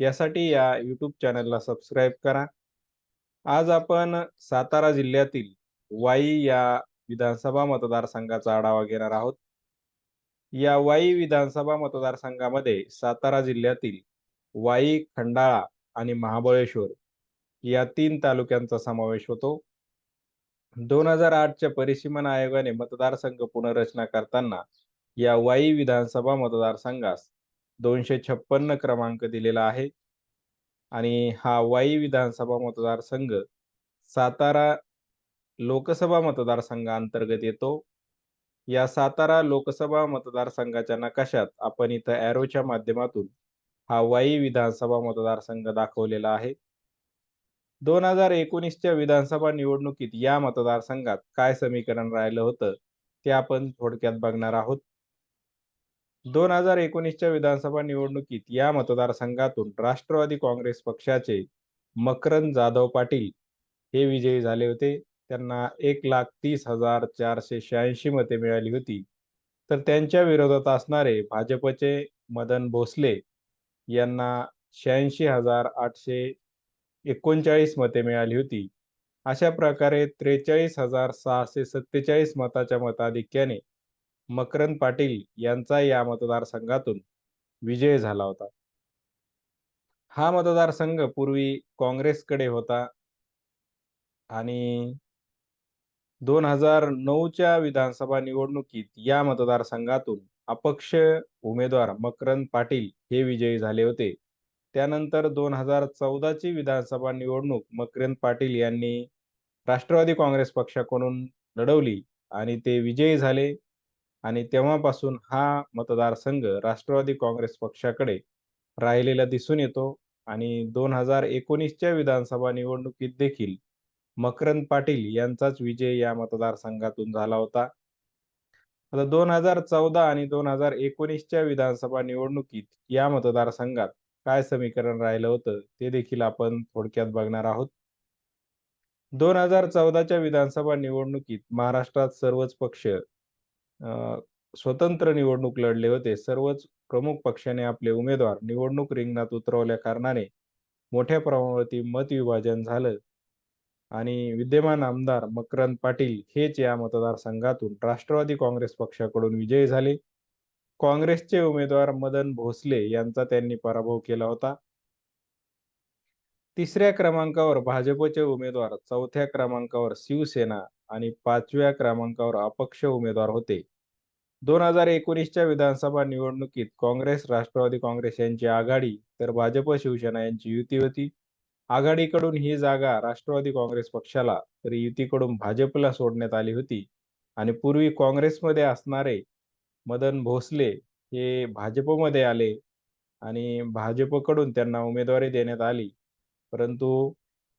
यासाठी या यूट्यूब चॅनलला सबस्क्राईब करा. आज आपण सातारा जिल्ह्यातील वाई या विधानसभा मतदारसंघाचा आढावा घेणार आहोत. या वाई विधानसभा मतदारसंघामध्ये सातारा जिल्ह्यातील वाई, खंडाळा आणि महाबळेश्वर या तीन तालुक्यांचा समावेश होतो. दोन हजार आठच्या परिसीमन आयोगाने मतदारसंघ पुनर्रचना करताना या वाई विधानसभा मतदारसंघास दोनशे छप्पन्न क्रमांक दिलेला आहे आणि हा वाई विधानसभा मतदारसंघ सातारा लोकसभा मतदारसंघाअंतर्गत येतो. या सातारा लोकसभा मतदारसंघाच्या नकाशात आपण इथं ॲरोच्या माध्यमातून हा वाई विधानसभा मतदारसंघ दाखवलेला आहे. दोन हजार एकोणीसच्या विधानसभा निवडणुकीत या मतदारसंघात काय समीकरण राहिलं होतं, ते आपण थोडक्यात बघणार आहोत. दोन हजार एकोणीसच्या विधानसभा निवडणुकीत या मतदारसंघातून राष्ट्रवादी काँग्रेस पक्षाचे मकरंद जाधव पाटील हे विजयी झाले होते. त्यांना एक लाख तीस हजार चारशे शहाऐंशी मते मिळाली होती. तर त्यांच्या विरोधात असणारे भाजपचे मदन भोसले यांना शहाऐंशी हजार आठशे एकोणचाळीस मते मिळाली होती. अशा प्रकारे त्रेचाळीस हजार सहाशे सत्तेचाळीस मताच्या मताधिक्याने मकरंद पाटील यांचा या मतदारसंघातून विजय झाला होता. हा मतदारसंघ पूर्वी काँग्रेसकडे होता आणि दोन हजार नऊच्या विधानसभा निवडणुकीत या मतदारसंघातून अपक्ष उमेदवार मकरंद पाटील हे विजयी झाले होते. त्यानंतर दोन हजार चौदाची विधानसभा निवडणूक मकरंद पाटील यांनी राष्ट्रवादी काँग्रेस पक्षाकडून लढवली आणि ते विजयी झाले आणि तेव्हापासून हा मतदारसंघ राष्ट्रवादी काँग्रेस पक्षाकडे राहिलेला दिसून येतो आणि दोन हजार एकोणीसच्या विधानसभा निवडणुकीत देखील मकरंद पाटील यांचाच विजय या मतदारसंघातून झाला होता. आता दोन हजार चौदा आणि दोन हजार एकोणीसच्या विधानसभा निवडणुकीत या मतदारसंघात काय समीकरण राहिलं होतं, ते देखील आपण थोडक्यात बघणार आहोत. दोन हजार चौदाच्या विधानसभा निवडणुकीत महाराष्ट्रात सर्वच पक्ष स्वतंत्र निवडणूक लढले होते. सर्वच प्रमुख पक्षाने आपले उमेदवार निवडणूक रिंगणात उतरवल्या कारणाने मोठ्या प्रमाणावरती मतविभाजन झालं आणि विद्यमान आमदार मकरंद पाटील हेच या मतदारसंघातून राष्ट्रवादी काँग्रेस पक्षाकडून विजयी झाले. काँग्रेसचे उमेदवार मदन भोसले यांचा त्यांनी पराभव केला होता. तिसऱ्या क्रमांकावर भाजपचे उमेदवार, चौथ्या क्रमांकावर शिवसेना आणि पाचव्या क्रमांकावर अपक्ष उमेदवार होते. दोन हजार एकोणीसच्या विधानसभा निवडणुकीत काँग्रेस राष्ट्रवादी काँग्रेस यांची आघाडी तर भाजप शिवसेना यांची युती होती. आघाडीकडून ही जागा राष्ट्रवादी काँग्रेस पक्षाला तर युतीकडून भाजपला सोडण्यात आली होती आणि पूर्वी काँग्रेसमध्ये असणारे मदन भोसले हे भाजपमध्ये आले आणि भाजपकडून त्यांना उमेदवारी देण्यात आली. परंतु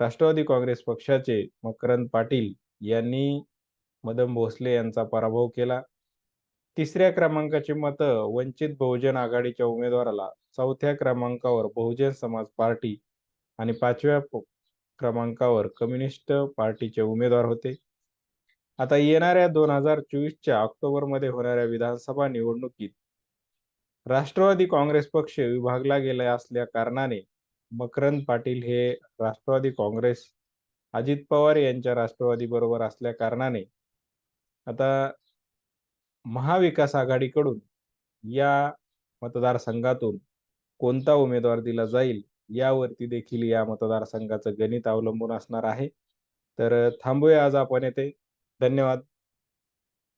राष्ट्रवादी काँग्रेस पक्षाचे मकरंद पाटील यांनी मदन भोसले यांचा पराभव केला. तिसऱ्या क्रमांकाची मतं वंचित बहुजन आघाडीच्या उमेदवाराला, चौथ्या क्रमांकावर बहुजन समाज पार्टी आणि पाचव्या क्रमांकावर कम्युनिस्ट पार्टीचे उमेदवार होते. आता येणाऱ्या दोन हजार चोवीसच्या ऑक्टोबरमध्ये होणाऱ्या विधानसभा निवडणुकीत राष्ट्रवादी काँग्रेस पक्ष विभागला गेला असल्या कारणाने मकरंद पाटील हे राष्ट्रवादी काँग्रेस अजित पवार यांच्या राष्ट्रवादी बरोबर असल्या कारणाने आता महाविकास आघाडीकडून या मतदारसंघातून कोणता उमेदवार दिला जाईल यावरती देखील या मतदारसंघाचं गणित अवलंबून असणार आहे. तर थांबूया आज आपण येते धन्यवाद.